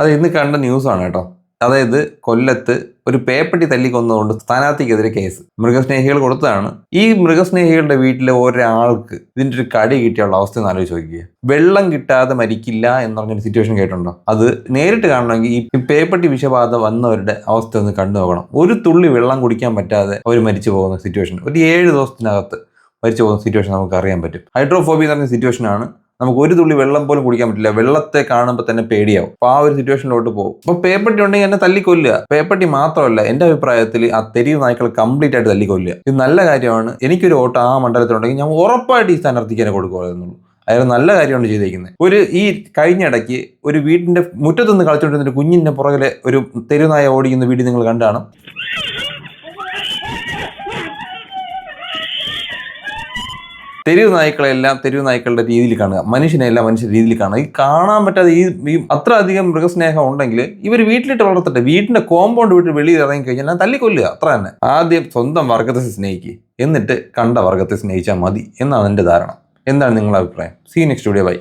അത് ഇന്ന് കണ്ട ന്യൂസാണ് കേട്ടോ. അതായത് കൊല്ലത്ത് ഒരു പേപ്പട്ടി തല്ലിക്കൊന്നതുകൊണ്ട് സ്ഥാനാർത്ഥിക്കെതിരെ കേസ്. മൃഗസ്നേഹികൾ കൊടുത്തതാണ്. ഈ മൃഗസ്നേഹികളുടെ വീട്ടിലെ ഒരാൾക്ക് ഇതിന്റെ ഒരു കടി കിട്ടിയുള്ള അവസ്ഥ ഒന്ന് ചോദിക്കുക വെള്ളം കിട്ടാതെ മരിക്കില്ല എന്ന് പറഞ്ഞൊരു സിറ്റുവേഷൻ കേട്ടിട്ടുണ്ടോ? അത് നേരിട്ട് കാണണമെങ്കിൽ ഈ പേപ്പട്ടി വിഷബാധ വന്നവരുടെ അവസ്ഥ ഒന്ന് കണ്ടു നോക്കണം. ഒരു തുള്ളി വെള്ളം കുടിക്കാൻ പറ്റാതെ അവർ മരിച്ചു പോകുന്ന സിറ്റുവേഷൻ ഒരു ഏഴ് ദിവസത്തിനകത്ത് മരിച്ചു പോകുന്ന സിറ്റുവേഷൻ നമുക്ക് അറിയാൻ പറ്റും. ഹൈഡ്രോഫോബിയ എന്ന് പറഞ്ഞ സിറ്റുവേഷനാണ് നമുക്ക് ഒരു തുള്ളി വെള്ളം പോലും കുടിക്കാൻ പറ്റില്ല. വെള്ളത്തെ കാണുമ്പോൾ തന്നെ പേടിയാവും. അപ്പോൾ ആ ഒരു സിറ്റുവേഷനിലോട്ട് പോകും. അപ്പോൾ പേപ്പട്ടി ഉണ്ടെങ്കിൽ എന്നെ തല്ലിക്കൊല്ലുക. പേപ്പട്ടി മാത്രമല്ല എന്റെ അഭിപ്രായത്തിൽ ആ തെരുവ് നായ്ക്കൾ കംപ്ലീറ്റ് ആയിട്ട് തല്ലിക്കൊല്ലുക. ഇത് നല്ല കാര്യമാണ്. എനിക്കൊരു വോട്ട് ആ മണ്ഡലത്തിലുണ്ടെങ്കിൽ ഞാൻ ഉറപ്പായിട്ട് ഈ സ്ഥാനാർത്ഥിക്ക് തന്നെ കൊടുക്കുമായിരുന്നുള്ളൂ. അയാൾ നല്ല കാര്യമാണ് ചെയ്തേക്കുന്നത് ഒരു ഈ കഴിഞ്ഞ ഇടയ്ക്ക് ഒരു വീടിന്റെ മുറ്റത്തുനിന്ന് കളിച്ചുകൊണ്ടിരുന്ന കുഞ്ഞിന്റെ പുറകിലെ ഒരു തെരുനായ ഓടിക്കുന്ന വീട് നിങ്ങൾ കണ്ടാണ്? തെരുവ് നായ്ക്കളെല്ലാം തെരുവ് നായ്ക്കളുടെ രീതിയിൽ കാണുക. മനുഷ്യനെല്ലാം മനുഷ്യ രീതിയിൽ കാണുക. ഈ കാണാൻ പറ്റാതെ ഈ ഈ അത്ര അധികം മൃഗസ്നേഹം ഉണ്ടെങ്കിൽ ഇവർ വീട്ടിലിട്ട് വളർത്തട്ടെ. വീടിന്റെ കോമ്പൗണ്ട് വിട്ട് വെളിയിൽ ഇറങ്ങി കഴിഞ്ഞാൽ ഞാൻ തല്ലിക്കൊല്ലുക. അത്ര തന്നെ. ആദ്യം സ്വന്തം വർഗത്തെ സ്നേഹിക്കുക എന്നിട്ട് കണ്ട വർഗത്തെ സ്നേഹിച്ചാൽ മതി. എന്നാണ് എന്റെ ധാരണ. എന്താണ് നിങ്ങളുടെ അഭിപ്രായം? See next video bye